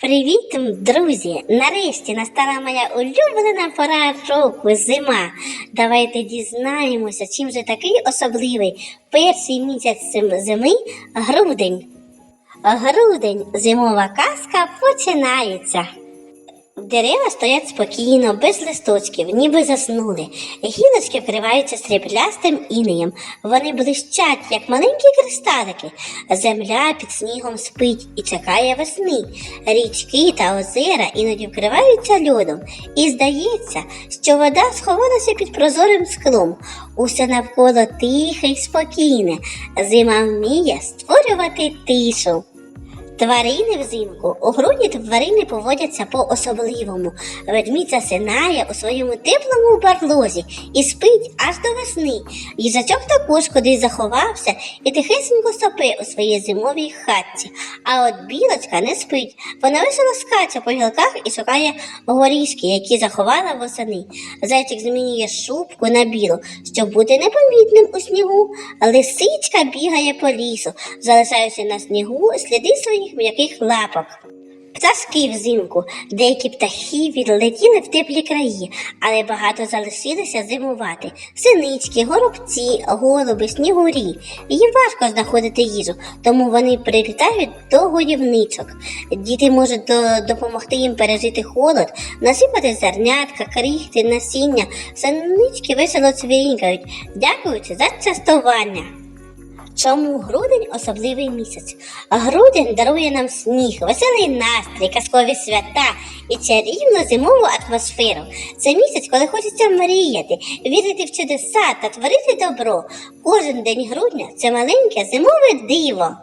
Привіт, друзі! Нарешті настала моя улюблена пора року зима. Давайте дізнаємося, чим же такий особливий перший місяць зими грудень. Грудень зимова казка починається. Дерева стоять спокійно, без листочків, ніби заснули. Гілочки вкриваються сріблястим інеєм. Вони блищать, як маленькі кристалики. Земля під снігом спить і чекає весни. Річки та озера іноді вкриваються льодом. І здається, що вода сховалася під прозорим склом. Усе навколо тихе й спокійне. Зима вміє створювати тишу. Тварини взимку у грудні тварини поводяться по-особливому. Ведмідь засинає у своєму теплому барлозі і спить аж до весни. Їжачок також кудись заховався і тихесенько сопе у своїй зимовій хатці. А от білочка не спить. Вона весело скаче по гілках і шукає горішки, які заховала восени. Зайчик змінює шубку на білу, щоб бути непомітним у снігу. Лисичка бігає по лісу, залишаючи на снігу сліди своїх м'яких лапок. Пташки взимку, деякі птахи відлетіли в теплі краї, але багато залишилися зимувати. Синички, горобці, голуби, снігурі. Їм важко знаходити їжу, тому вони прилітають до годівничок. Діти можуть до- допомогти їм пережити холод, насипати зернятка, крихти, насіння. Синички весело цвірінькають, дякуючи за частування. Чому грудень особливий місяць? Грудень дарує нам сніг, веселий настрій, казкові свята і чарівну зимову атмосферу. Це місяць, коли хочеться мріяти, вірити в чудеса та творити добро. Кожен день грудня це маленьке зимове диво.